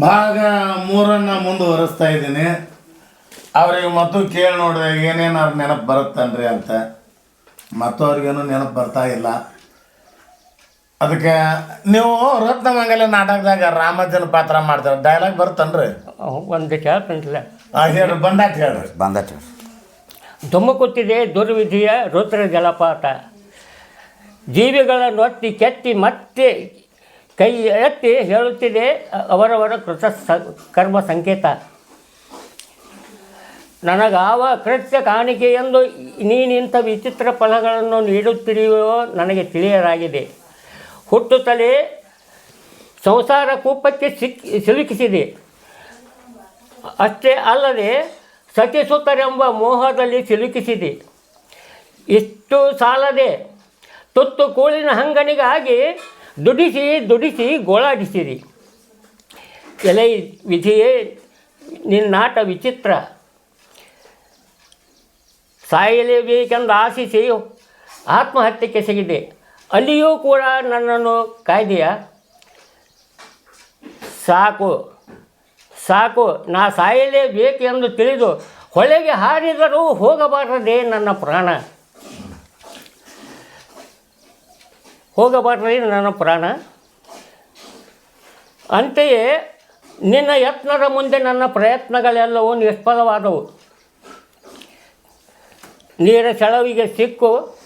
ಭಾಗ ಮೂರನ್ನು ಮುಂದುವರಿಸ್ತಾ ಇದ್ದೀನಿ. ಅವ್ರಿಗೆ ಮತ್ತು ಕೇಳಿ ನೋಡಿದಾಗ ಏನೇನು ಅವ್ರ ನೆನಪು ಬರುತ್ತನ್ರಿ ಅಂತ. ಮತ್ತು ಅವ್ರಿಗೇನು ನೆನಪು ಬರ್ತಾ ಇಲ್ಲ. ಅದಕ್ಕೆ ನೀವು ರತ್ನಮಂಗಲ ನಾಟಕದಾಗ ರಾಮಜ್ಜನ ಪಾತ್ರ ಮಾಡ್ತಾರೆ ಡೈಲಾಗ್ ಬರುತ್ತನ್ರಿ? ಒಂದು ಆ, ಹೇಳ್ರಿ ಬಂದಾಟ್ ಹೇಳ್ರಿ. ಬಂದಾಟ ಧುಮುಕುತ್ತಿದೆ ದುರ್ವಿಧಿಯ ರುದ್ರ ಜಲಪಾತ. ಜೀವಿಗಳ ನೊತ್ತಿ ಕೆತ್ತಿ ಮತ್ತೆ ಕೈ ಎತ್ತಿ ಹೇಳುತ್ತಿದೆ ಅವರವರ ಕೃತ ಕರ್ಮ ಸಂಕೇತ. ನನಗಾವ ಕೃತ್ಯ ಕಾಣಿಕೆ ಎಂದು ನೀನಿಂಥ ವಿಚಿತ್ರ ಫಲಗಳನ್ನು ನೀಡುತ್ತಿರುವೋ ನನಗೆ ತಿಳಿಯಲಾಗಿದೆ. ಹುಟ್ಟುತ್ತಲೇ ಸಂಸಾರ ಕೂಪಕ್ಕೆ ಸಿಕ್ಕಿ ಸಿಲುಕಿಸಿದೆ. ಅಷ್ಟೇ ಅಲ್ಲದೆ ಸತಿಸುತ್ತರೆಂಬ ಮೋಹದಲ್ಲಿ ಸಿಲುಕಿಸಿದೆ. ಇಷ್ಟು ಸಾಲದೆ ತುತ್ತು ಕೂಳಿನ ಹಂಗನಿಗಾಗಿ ದುಡಿಸಿ ದುಡಿಸಿ ಗೋಳಾಡಿಸಿರಿ. ಎಲೆ ವಿಧಿಯೇ ನಿನ್ನಾಟ ವಿಚಿತ್ರ. ಸಾಯಲೇಬೇಕೆಂದು ಆಶಿಸಿ ಆತ್ಮಹತ್ಯೆಗೆ ಸಿಗಿದೆ, ಅಲ್ಲಿಯೂ ಕೂಡ ನನ್ನನ್ನು ಕಾಯ್ದೆಯ? ಸಾಕು ಸಾಕು, ನಾ ಸಾಯಲೇ ಬೇಕೆಂದು ತಿಳಿದು ಹೊಳೆಗೆ ಹಾರಿದರೂ ಹೋಗಬಾರದೆ ನನ್ನ ಪ್ರಾಣ. ಹೋಗಬಾರದೆ ನನ್ನ ಪ್ರಾಣ. ಅಂತೆಯೇ, ನಿನ್ನ ಯತ್ನದ ಮುಂದೆ ನನ್ನ ಪ್ರಯತ್ನಗಳೆಲ್ಲವೂ ನಿಷ್ಫಲವಾದವು. ನೀರ ಸೆಳವಿಗೆ ಸಿಕ್ಕು.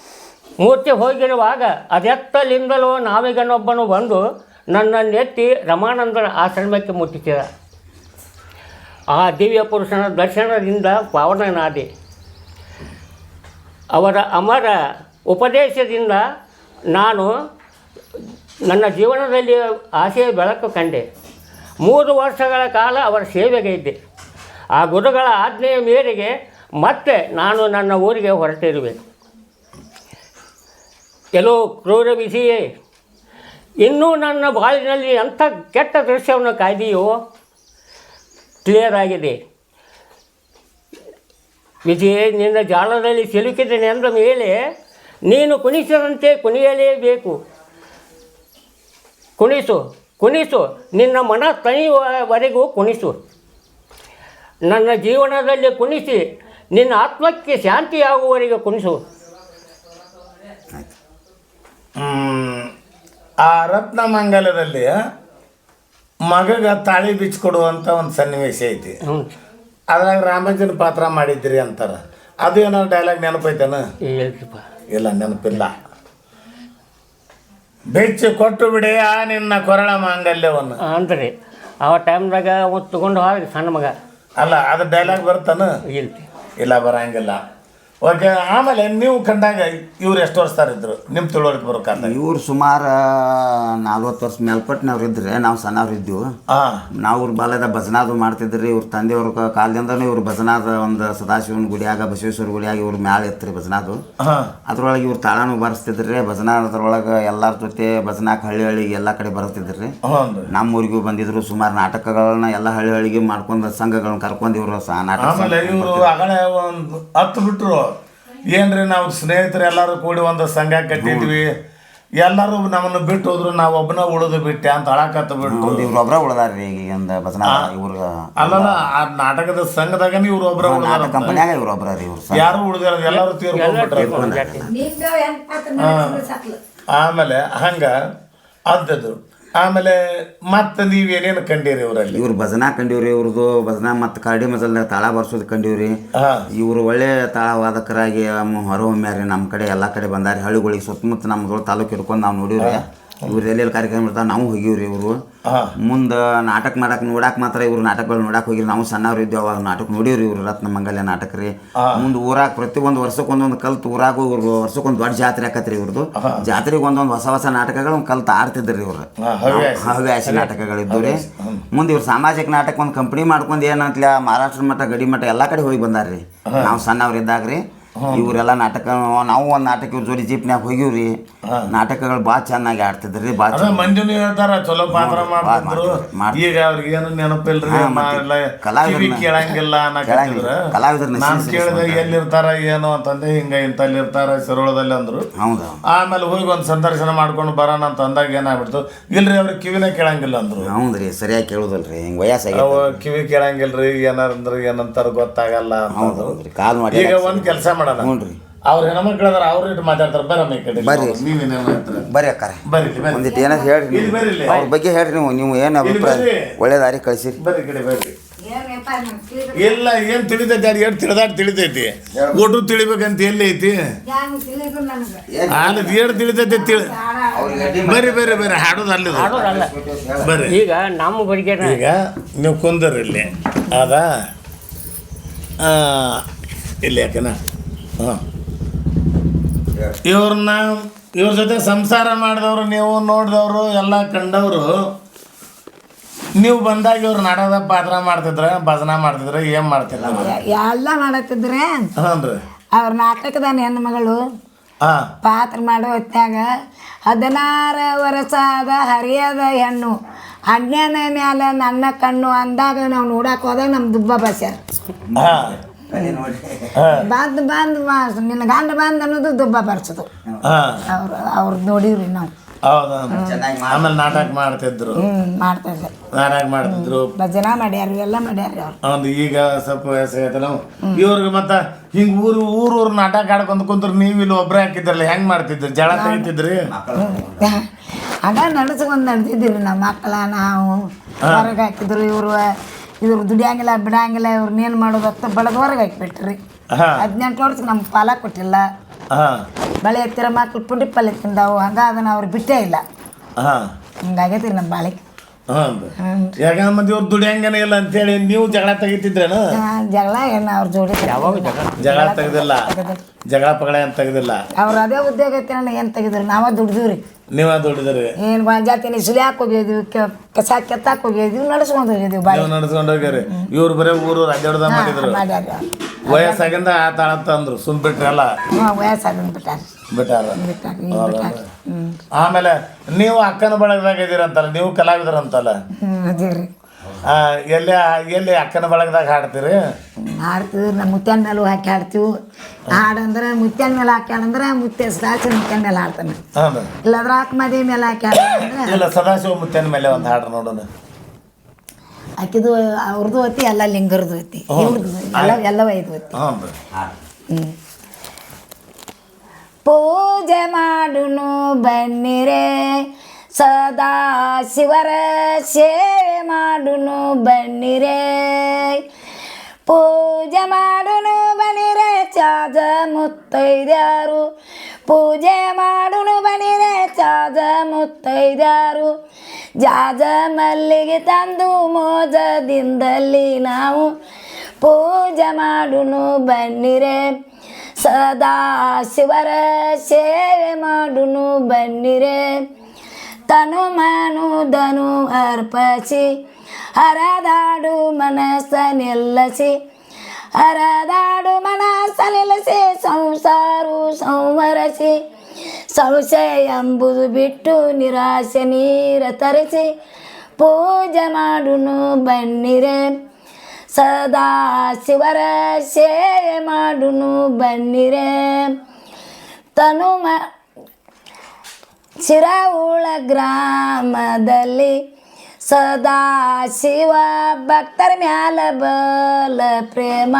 ಮೂರ್ತಿ ಹೋಗಿರುವಾಗ ಅದೆತ್ತಲಿಂದಲೂ ನಾವಿಗನೊಬ್ಬನು ಬಂದು ನನ್ನನ್ನೆತ್ತಿ ರಮಾನಂದನ ಆಶ್ರಮಕ್ಕೆ ಮುಟ್ಟಿಸಿದ. ಆ ದಿವ್ಯ ಪುರುಷನ ದರ್ಶನದಿಂದ ಪಾವನನಾದೆ. ಅವರ ಅಮರ ಉಪದೇಶದಿಂದ ನಾನು ನನ್ನ ಜೀವನದಲ್ಲಿ ಆಸೆಯ ಬೆಳಕು ಕಂಡೆ. ಮೂರು ವರ್ಷಗಳ ಕಾಲ ಅವರ ಸೇವೆಗೆ ಇದ್ದೆ. ಆ ಗುರುಗಳ ಆಜ್ಞೆಯ ಮೇರೆಗೆ ಮತ್ತೆ ನಾನು ನನ್ನ ಊರಿಗೆ ಹೊರಟಿರುವೆ. ಕೆಲವು ಕ್ರೂರ ವಿಧಿಯೇ, ಇನ್ನೂ ನನ್ನ ಬಾಳಿನಲ್ಲಿ ಅಂಥ ಕೆಟ್ಟ ದೃಶ್ಯವನ್ನು ಕಾಯ್ದೆಯೋ? ಕ್ಲಿಯರ್ ಆಗಿದೆ. ವಿಜಯ ನಿನ್ನ ಜಾಲದಲ್ಲಿ ಸಿಲುಕಿದ್ದೇನೆ ಅಂದ ಮೇಲೆ ನೀನು ಕುಣಿಸದಂತೆ ಕುಣಿಯಲೇಬೇಕು. ಕುಣಿಸು ಕುಣಿಸು ನಿನ್ನ ಮನ ತಣಿಯುವವರೆಗೂ ಕುಣಿಸು. ನನ್ನ ಜೀವನದಲ್ಲಿ ಕುಣಿಸಿ ನಿನ್ನ ಆತ್ಮಕ್ಕೆ ಶಾಂತಿಯಾಗುವವರೆಗೆ ಕುಣಿಸು. ಆ ರತ್ನಮಂಗಲದಲ್ಲಿ ಮಗಗ ತಾಳಿ ಬಿಚ್ಕೊಡುವಂಥ ಒಂದು ಸನ್ನಿವೇಶ ಐತಿ. ಅದ್ರಾಗ ರಾಮಜ್ಜನ ಪಾತ್ರ ಮಾಡಿದ್ರಿ ಅಂತಾರೆ. ಅದು ಏನೋ ಡೈಲಾಗ್ ನೆನಪೈತೇನ? ಇಲ್ಲ ನೆನಪಿಲ್ಲ. ಬೆಚ್ಚಿ ಕೊಟ್ಟು ಬಿಡಿ ಆ ನಿನ್ನ ಕೊರಳ ಮಾಂಗಲ್ಯವನ್ನು. ರೀ ಆ ಟೈಮ್ದಾಗ ಅವ ತಗೊಂಡು ಹೋದ್ರೆ ಸಣ್ಣ ಮಗ. ಅಲ್ಲ ಅದು ಡೈಲಾಗ್ ಬರ್ತಾನ ಇಲ್ಲ ಇಲ್ಲ ಬರಂಗಿಲ್ಲ. ಓಕೆ ಆಮೇಲೆ ನೀವು ಕಂಡಾಗ ಇವ್ರು ಎಷ್ಟು ವರ್ಷ ಇದ್ರು? ನಿಮ್ಮ ತಿಳುವಳಿಕೆ ಬರ್ಬೇಕಂತ ಇವ್ರು ಸುಮಾರು ನಲ್ವತ್ತು ವರ್ಷ ಮೇಲ್ಪಟ್ಟಿನವ್ರು ಇದ್ರೆ ನಾವು ಸಣ್ಣವ್ರು ಇದ್ದೀವಿ. ಹಾಂ. ನಾವು ಇವ್ರ ಬಾಲ್ಯದ ಭಜನಾದು ಮಾಡ್ತಿದ್ರಿ ಇವ್ರ ತಂದೆಯವ್ರ ಕಾಲದಿಂದನೂ ಇವ್ರು ಭಜನಾದ ಒಂದು ಸದಾಶಿವನ ಗುಡಿಯಾಗ ಬಸವೇಶ್ವರ ಗುಡಿಯಾಗ ಇವ್ರ ಮ್ಯಾಲೆ ಎತ್ತರಿ ಭಜನಾದು. ಹಾಂ. ಅದ್ರೊಳಗೆ ಇವ್ರು ತಾಳನೂ ಬಾರಿಸ್ತಿದ್ರಿ ಭಜನಾ ಅದ್ರೊಳಗೆ ಎಲ್ಲರ ಜೊತೆ ಭಜನಾಕ್ ಹಳ್ಳಿ ಹಳ್ಳಿಗೆ ಎಲ್ಲ ಕಡೆ ಬರ್ತಿದ್ರಿ ರೀ ನಮ್ಮ ಊರಿಗೂ ಬಂದಿದ್ರು ಸುಮಾರು ನಾಟಕಗಳನ್ನ ಎಲ್ಲ ಹಳ್ಳಿ ಹಳ್ಳಿಗೆ ಮಾಡ್ಕೊಂಡು ಸಂಘಗಳನ್ನ ಕರ್ಕೊಂಡು ಇವರು ನಾಟಕ ಹತ್ತು ಬಿಟ್ರು. ಏನ್ರಿ ನಾವು ಸ್ನೇಹಿತರು ಎಲ್ಲರೂ ಕೂಡಿ ಒಂದು ಸಂಘ ಕಟ್ಟಿದ್ವಿ. ಎಲ್ಲರೂ ನಮ್ಮನ್ನು ಬಿಟ್ಟು ಹೋದ್ರು ನಾವು ಒಬ್ಬನ ಉಳಿದು ಬಿಟ್ಟೆ ಅಂತ ಅಳಕತ್ತ ಬಿಟ್ಟು. ಇವ್ರು ಒಬ್ರ ಉಳ್ದಾರ್ರಿ ಈಗ ಒಂದು ಇವ್ರು ಅಲ್ಲಲ್ಲ ಆ ನಾಟಕದ ಸಂಘದಾಗ ಇವ್ರು ಒಬ್ಬರ ನಾಟಕ ಕಂಪನ್ಯಾಗ ಇವ್ರು ಒಬ್ರ ರೀ ಇವ್ರು ಯಾರು ಉಳಿದಾರ ಎಲ್ಲರೂ ತೀರ್ಕೊಂಡ್ಬಿಟ್ರ ಆಮೇಲೆ ಹಂಗ ಅಂತದ್ದು ಆಮೇಲೆ ಮತ್ತೆ ನೀವೇನೇನು ಕಂಡೀರಿ ಇವರಲ್ಲಿ? ಇವ್ರು ಭಜನಾ ಕಂಡೀವ್ರಿ ಇವ್ರದ್ದು ಭಜನಾ ಮತ್ತು ಕರಡಿ ಮಜಲ್ದಾಗ ತಾಳ ಬರ್ಸೋದು ಕಂಡೀವ್ರಿ. ಹಾ. ಇವರು ಒಳ್ಳೆ ತಾಳ ವಾದಕರಾಗಿ ಹೊರಹೊಮ್ಮ್ಯಾರಿ ನಮ್ಮ ಕಡೆ ಎಲ್ಲ ಕಡೆ ಬಂದಾರಿ ಹಳ್ಳಿಗಳಿಗೆ ಸುತ್ತಮುತ್ತ ನಮ್ದು ತಾಲೂಕು ಹಿಡ್ಕೊಂಡು ನಾವು ನೋಡೀವ್ರಿ. ಇವ್ರು ಎಲ್ಲೆಲ್ಲಿ ಕಾರ್ಯಕ್ರಮ ಇರ್ತಾವೆ ನಾವು ಹೋಗಿವ್ರಿ ಇವರು. ಮುಂದೆ ನಾಟಕ ಮಾಡಕ್ ನೋಡಕ್ ಮಾತ್ರ ಇವ್ರು ನಾಟಕಗಳು ನೋಡಕ್ ಹೋಗಿರಿ. ನಾವು ಸಣ್ಣವ್ರು ಇದ್ದೇವೆ ಅವಾಗ ನಾಟಕ ನೋಡಿವ್ರಿ ಇವರು ರತ್ನ ಮಂಗಲ್ಯ ನಾಟಕ ರೀ. ಮುಂದೆ ಊರಾಗ ಪ್ರತಿಯೊಂದು ವರ್ಷಕ್ಕೆ ಒಂದೊಂದು ಕಲ್ತು ಊರಾಗ ಇವ್ರು ವರ್ಷಕ್ಕೊಂದು ದೊಡ್ಡ ಜಾತ್ರೆ ಆಕತ್ರಿ ಇವ್ರದ್ದು ಜಾತ್ರೆಗೆ ಒಂದೊಂದು ಹೊಸ ಹೊಸ ನಾಟಕಗಳು ಕಲ್ತು ಆಡ್ತಿದ್ರಿ ಇವ್ರು. ಇವರು ಹವ್ಯಾಸಿ. ನಾಟಕಗಳು ಇದ್ದು ರೀ. ಮುಂದೆ ಇವ್ರು ಸಾಮಾಜಿಕ ನಾಟಕ ಒಂದು ಕಂಪ್ನಿ ಮಾಡ್ಕೊಂಡು ಏನಂತಲ ಮಹಾರಾಷ್ಟ್ರ ಮಠ ಗಡಿ ಮಠ ಎಲ್ಲ ಕಡೆ ಹೋಗಿ ಬಂದಾರ್ರಿ. ನಾವು ಸಣ್ಣವ್ರು ಇದ್ದಾಗ ರೀ. ಇವರೆಲ್ಲ ನಾಟಕ ನಾವು ಒಂದು ನಾಟಕ ಇವ್ರ ಜೋಡಿ ಜೀಪ್ನ್ಯಾಗ ಹೋಗಿವ್ರಿ. ನಾಟಕಗಳು ಭಾಳ ಚೆನ್ನಾಗಿ ಆಡ್ತಿದ್ರಿ ಭಾಳ ಅದ ಮಂದಿನೂ ಹೇಳ್ತಾರ ಚಲೋ ಪಾತ್ರ ಮಾಡ್ತಿದ್ರು. ಈಗ ಅವ್ರಿಗೆ ಏನು ನೆನಪಿಲ್ರಿ ಹಾ, ಮತ್ತೆ ಕಿವಿ ಕೇಳಂಗಿಲ್ಲ ಅನ್ನಕತ್ತಿದ್ರ. ಕೇಳಂಗಿಲ್ಲ. ಕಲಾವಿದರನ್ನ ನಾನು ಸೀರಿಯಸ್ ಕೇಳಿದೆ. ಎಲ್ಲಿರ್ತಾರ ಏನು ಅಂತಂದೆ ಹಿಂಗ ಇಂತಲ್ಲಿ ಇರ್ತಾರ ಸಿರೋಳದಲ್ಲಿ ಅಂದ್ರು. ಹೌದು. ಆಮೇಲೆ ಹೋಗಿ ಒಂದು ಸಂದರ್ಶನ ಮಾಡ್ಕೊಂಡು ಬರೋಣ ಅಂತ ಅಂದಾಗ ಏನಾಗ್ಬಿಡ್ತು? ಇಲ್ರಿ ಅವ್ರಿಗೆ ಕಿವಿನೇ ಕೇಳಂಗಿಲ್ಲ ಅಂದ್ರು. ಹೌದ್ರಿ ಸರಿಯಾಗಿ ಕೇಳುದಲ್ರಿ ಹಿಂಗೆ ವಯಸ್ಸಾಗಿ ಅವ ಕಿವಿ ಕೇಳಂಗಿಲ್ರಿ ಏನಾರಂದ್ರ ಏನಂತಾರ ಗೊತ್ತಾಗಲ್ಲ ಅಂತ ಹೌದು ಹೌದ್ರಿ. ಕಾಲ್ ಮಾಡಿ ಈಗ ಒಂದ್ ಕೆಲಸ ಮಾಡೋಣ ಹ್ಞೂ ರೀ. ಅವ್ರ ಹೆಣ್ಮಕ್ಳು ಅದಾರ ಅವ್ರ ಇಟ್ಟು ಮಾತಾಡ್ತಾರ. ಬರಮ್ಮ ಈ ಕಡೆ. ಬರ್ರಿ. ನೀವೇನೇನು ಹೇಳ್ತೀರ? ಬರ್ರಿ ಅಕ್ಕಾರ. ಬರ್ರಿ ಬರ್ರಿ. ಒಂದಿಟ್ಟು ಏನಾದ್ರು ಹೇಳ್ರಿ ಇಲ್ಲಿ ಬರ್ರಿ ನೀವು ಇಲ್ಲಿ. ಅವ್ರ ಬಗ್ಗೆ ಹೇಳ್ರಿ ನೀವು. ನೀವು ಏನು ಅಭಿಪ್ರಾಯ? ಬರ್ರಿ. ಒಳ್ಳೆ ದಾರಿ ಕಳಿಸಿರಿ. ಬರ್ರಿ ಈ ಕಡೆ ಬರ್ರಿ. ಏನಪ್ಪ ಎಲ್ಲ ಏನ್ ತಿಳಿತೈತಿ ಅದು ಎಷ್ಟು ತಿಳಿದಾಡ್ ತಿಳಿತೈತಿ. ಒಟ್ಟು ತಿಳಿಬೇಕಂತ ಎಲ್ಲಿ ಐತಿ? ಯಾನ್ ತಿಳಿದ್ರು ನನಗೆ? ತಿಳಿತೈತಿ ತಿಳಿ. ಬರ್ರಿ ಬರ್ರಿ ಬರ್ರಿ. ಹಾಡೋದು ಅಲ್ಲಿ ಬರ್ರಿ. ಈಗ ನಮ್ಮ ಬಗ್ಗೆ ಈಗ ನೀವು ಕುಂದರ್ರಿ ಇಲ್ಲಿ. ಅದ ಆ, ಇಲ್ಲಿ ಯಾಕನ? ಹಾಂ. ಇವ್ರನ್ನ ಇವ್ರ ಜೊತೆ ಸಂಸಾರ ಮಾಡಿದವರು ನೀವು ನೋಡಿದವರು ಎಲ್ಲ ಕಂಡವರು ನೀವು ಬಂದಾಗ ಇವ್ರು ನಾಡದ ಪಾತ್ರ ಮಾಡ್ತಿದ್ರ ಭಜನ ಮಾಡ್ತಿದ್ರ ಏನ್ ಮಾಡ್ತಿಲ್ಲ ಎಲ್ಲ ಮಾಡತ್ತಿದ್ರೆ ಹ್ಞೂ ರೀ ಅವ್ರ ನಾಟಕದ ಹೆಣ್ಣು ಮಗಳು ಪಾತ್ರ ಮಾಡೋ ಹೊತ್ತಾಗ ಹದಿನಾರು ವರ್ಷದ ಹರಿಯದ ಹೆಣ್ಣು ಅಜ್ಞಾನ ಮ್ಯಾಲ ನನ್ನ ಕಣ್ಣು ಅಂದಾಗ ನಾವು ನೋಡಕ್ಕೆ ಹೋದಾಗ ನಮ್ಮ ದುಬ್ಬ ಬಸ್ಯಾರ. ಬಂದು ಬಂದು ಬಾ- ನಿನ್ನ ಗಂಡ ಬಂದು ಅನ್ನೋದು ದುಬ್ಬ ಬರ್ಸೋದು. ಹಾಂ. ಅವ್ರು ಅವ್ರು ನೋಡಿವ್ರಿ ನಾವು. ಹೌದಾ ಚೆನ್ನಾಗಿ ಆಮೇಲೆ ನಾಟಕ ಮಾಡ್ತಿದ್ರು. ಮಾಡ್ತಾ ಇದ್ದಾರೆ ನಾಟಕ ಮಾಡ್ತಿದ್ರು. ಭಜನಾ ಮಾಡ್ಯಾರ ಎಲ್ಲ ಮಾಡ್ಯಾರ ಅವ್ರು. ಒಂದು ಈಗ ಸ್ವಲ್ಪ ವಯಸ್ಸಾಗೈತಲ್ಲ ಇವ್ರಿಗೆ ಮತ್ತೆ ಹಿಂಗ್ ಊರು ಊರು ಊರು ನಾಟಕ ಆಡ್ಕೊಂಡ್ ಕುಂತ್ರು ನೀವು ಇಲ್ಲಿ ಒಬ್ಬರೇ ಹಾಕಿದ್ರಲ್ಲ ಹೆಂಗ್ ಮಾಡ್ತಿದ್ರು? ಜಳ ತೆಗಿತಿದ್ರಿ? ಅದ ನಡೆಸ್ಕೊಂಡು ನಡ್ತಿದ್ದೀವಿ ನಮ್ಮ ಮಕ್ಕಳ ನಾವು. ಹೊರಗೆ ಹಾಕಿದ್ರು ಇವರು ಇವ್ರು ದುಡಿಯಂಗಿಲ್ಲ ಬಿಡಂಗಿಲ್ಲ ಇವ್ರನ್ನೇನು ಮಾಡೋದು ಅಂತ ಬಡದ ಹೊರಗೆ ಹಾಕಿಬಿಟ್ರಿ ಹದಿನೆಂಟು ವರ್ಷ ನಮ್ಗೆ ಫಲ ಕೊಟ್ಟಿಲ್ಲ. ಹಾ. ಬಳೆ ಎತ್ತಿರ ಮಕ್ಳು ಪುಡಿ ಪಲ್ಯ ತಿಂದಾವು ಹಂಗ ಅದನ್ನ ಅವ್ರು ಬಿಟ್ಟೇ ಇಲ್ಲ. ಹಂಗಾಗೈತಿ ನಮ್ಮ ಬಾಳಿಗೆ ಹಾಂ ಯಾಕಂದ್ರೆ ಮತ್ತೆ ಇವ್ರು ದುಡಿಯಂಗನೇ ಇಲ್ಲ ಅಂತೇಳಿ ನೀವು ಜಗಳ ತೆಗಿತಿದ್ರೇನು? ಜಗಳ ಏನ ಅವ್ರ ಜೋಡಿ ಯಾವಾಗ ಜಗಳ? ಜಗಳ ತೆಗ್ದಿಲ್ಲ. ಜಗಳ ಪಗಳ ಏನ್ ತೆಗ್ದಿಲ್ಲ. ಅವ್ರ ಅದೇ ಉದ್ಯೋಗ ಐತಿ ಅಣ್ಣ ಏನು ತೆಗಿದ್ರು ನಾವ ದುಡ್ದಿವ್ರಿ. ನೀವ ದುಡಿದ್ರಿ ಏನು ಜಾತಿನಿ ಸುಲಿಯಾಕೆ ಹೋಗಿದ್ವಿ ಕೆ- ಕಸ ಕೆತ್ತಾಕ್ ಹೋಗಿದ್ವಿ ನಡೆಸ್ಕೊಂಡು ಹೋಗಿದ್ವಿ ಬಾಯಿ. ನಡ್ಸ್ಕೊಂಡು ಹೋಗ್ಯಾರಿ. ಇವ್ರು ಬರೇ ಊರು ರಾಜ್ಯದ ಮಾಡಿದ್ರು. ವಯಸ್ಸಾಗಿಂದ ಆ ತಾಳ ಅಂದ್ರು ಸುಮ್ ಬಿಟ್ರಲ್ಲ ವಯಸ್ಸಾಗಿಂದ ಬಿಟ್ಟಾರ. ಬಿಟ್ಟಾರ. ಬಿಟ್ಟಾರ. ಆಮೇಲೆ ನೀವು ಅಕ್ಕನ ಬಳಗದಾಗ ಇದೀರಂತಲ್ಲ ನೀವು ಕಲಾವಿದರಂತಲ್ಲ? ಹ್ಞೂ ಅದೇ ರೀ. ಆ, ಎಲ್ಲಿ ಎಲ್ಲಿ ಅಕ್ಕನ ಬಳಗದಾಗ ಹಾಡ್ತೀರಿ? ಹಾಡ್ತೀವಿ ನಮ್ಮ ಮುತ್ಯಾನ ಮೇಲೆ ಹಾಕಿ ಹಾಡ್ತೀವಿ. ಹಾಡಂದ್ರೆ ಮುತ್ಯಾನ ಮೇಲೆ ಹಾಕಿ ಹಾಡಂದ್ರೆ ಮುತ್ಯ ಸದಾಶಿವ ಮುತ್ಯಾನ ಮೇಲೆ ಹಾಡ್ತಾನೆ. ಹೌದು. ಇಲ್ಲಾಂದ್ರೆ ಹಾಕ್ ಮದಿ ಮೇಲೆ ಹಾಕಿ ಹಾಡಂದ್ರೆ ಇಲ್ಲ ಸದಾಶಿವ ಮುತ್ತನ ಮೇಲೆ ಒಂದು ಹಾಡ್ರಿ ನೋಡೋಣ. ಹಾಕಿದ್ದು ಅವ್ರದ್ದು ಐತಿ ಎಲ್ಲ ಲಿಂಗರದ್ದು ಐತಿ ಎಲ್ಲ ಎಲ್ಲ ವೈದ್ಯ ಐದು ಹ್ಞೂ ಹ್ಮ್. ಪೂಜೆ ಮಾಡುನು ಬನ್ನಿರೆ, ಸದಾ ಶಿವರ ಸೇವೆ ಮಾಡುನು ಬನ್ನಿರೆ. ಪೂಜೆ ಮಾಡುನು ಬನ್ನಿರೆ ಚಾಜ ಮುತ್ತೈದ್ಯಾರು. ಪೂಜೆ ಮಾಡುನು ಬನ್ನಿರೆ ಚಾಜ ಮುತ್ತೈದ್ಯಾರು. ಜಾಜ ಮಲ್ಲಿಗೆ ತಂದು ಮೋಜದಿಂದಲ್ಲಿ ನಾವು ಪೂಜೆ ಮಾಡುನು ಬನ್ನಿರೆ. ಸದಾ ಶಿವರ ಸೇವೆ ಮಾಡುನು ಬನ್ನಿರೆ. ತನು ಮನುದನು ಅರ್ಪಸಿ, ಹರದಾಡು ಮನಸ್ಸ ನಿಲ್ಲಸಿ, ಹರದಾಡು ಮನಸ್ಸ ನಿಲ್ಲಿಸಿ, ಸಂಸಾರು ಸಂವರಸಿ, ಸಂಶಯ ಎಂಬುದು ಬಿಟ್ಟು ನಿರಾಶೆ ನೀರ ತರಿಸಿ, ಪೂಜೆ ಮಾಡುನು ಬನ್ನಿರೆ. ಸದಾ ಶಿವರ ಸೇವೆ ಮಾಡುನು ಬನ್ನಿರೆ. ತನು ಮ ಶಿರವುಳ ಗ್ರಾಮದಲ್ಲಿ ಸದಾ ಶಿವ ಭಕ್ತರ ಮ್ಯಾಲ ಬಲ ಪ್ರೇಮ.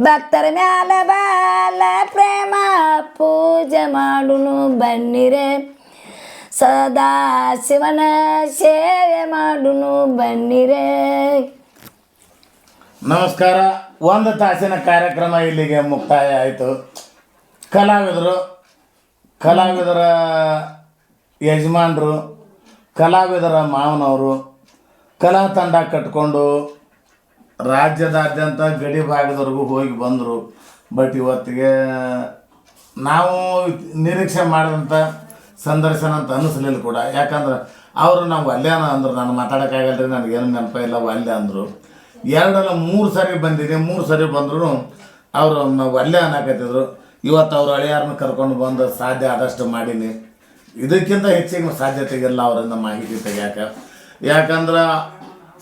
ಭಕ್ತರ ಮ್ಯಾಲ ಬಾಲ ಪ್ರೇಮ ಪೂಜೆ ಮಾಡುನು ಬನ್ನಿರೆ. ಸದಾ ಶಿವನ ಸೇವೆ ಮಾಡುನು ಬನ್ನಿರೆ. ನಮಸ್ಕಾರ. ಒಂದು ತಾಸಿನ ಕಾರ್ಯಕ್ರಮ ಇಲ್ಲಿಗೆ ಮುಕ್ತಾಯ ಆಯಿತು. ಕಲಾವಿದರು, ಕಲಾವಿದರ ಯಜಮಾನರು, ಕಲಾವಿದರ ಮಾವನವರು, ಕಲಾ ತಂಡ ಕಟ್ಕೊಂಡು ರಾಜ್ಯದಾದ್ಯಂತ ಗಡಿ ಭಾಗದವರೆಗೂ ಹೋಗಿ ಬಂದರು. ಬಟ್ ಇವತ್ತಿಗೆ ನಾವು ನಿರೀಕ್ಷೆ ಮಾಡಿದಂಥ ಸಂದರ್ಶನ ಅಂತ ಅನ್ನಿಸ್ಲಿಲ್ಲ ಕೂಡ. ಯಾಕಂದ್ರೆ ಅವರು ನಾವು ಅಲ್ಲೇನ ಅಂದರು. ನಾನು ಮಾತಾಡೋಕ್ಕಾಗಲ್ಲ ರೀ ನನಗೇನು ನೆನಪಿಲ್ಲ ಅಲ್ಲೇ ಅಂದರು. ಎರಡಲ್ಲ ಮೂರು ಸರಿ ಬಂದಿದೆ, ಮೂರು ಸರಿ ಬಂದರೂ ಅವರು ನಾವು ಅಲ್ಲೇ ಅನ್ನಕತ್ತಿದ್ರು ಇವತ್ತು ಅವ್ರು ಹಳೆಯಾರನ್ನ ಕರ್ಕೊಂಡು ಬಂದು ಸಾಧ್ಯ ಆದಷ್ಟು ಮಾಡೀನಿ. ಇದಕ್ಕಿಂತ ಹೆಚ್ಚಿಗೆ ಸಾಧ್ಯತೆಗಿಲ್ಲ ಅವರಿಂದ ಮಾಹಿತಿ ತೆಗ್ಯಾಕ. ಯಾಕಂದ್ರೆ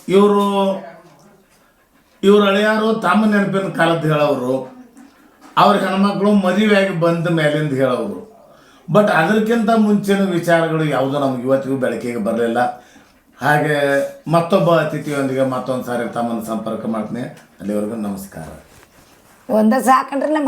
ಇವರು, ಇವ್ರ ಹಳೆಯಾರು ತಮ್ಮ ನೆನಪಿನ ಕಾಲದ್ದು ಹೇಳೋರು. ಅವ್ರ ಹೆಣ್ಮಕ್ಳು ಮದುವೆಯಾಗಿ ಬಂದ ಮೇಲಿಂದ ಹೇಳೋರು. ಬಟ್ ಅದಕ್ಕಿಂತ ಮುಂಚಿನ ವಿಚಾರಗಳು ಯಾವುದೂ ನಮ್ಗೆ ಇವತ್ತಿಗೂ ಬೆಳಕಿಗೆ ಬರಲಿಲ್ಲ. ಹಾಗೆ ಮತ್ತೊಬ್ಬ ಅತಿಥಿಯೊಂದಿಗೆ ಮತ್ತೊಂದು ಸಾರಿ ತಮ್ಮನ್ನು ಸಂಪರ್ಕ ಮಾಡ್ತೀನಿ. ಅಲ್ಲಿವರೆಗೂ ನಮಸ್ಕಾರ. ಒಂದ ಸಾಕಂಡ್ರಲ್ಲ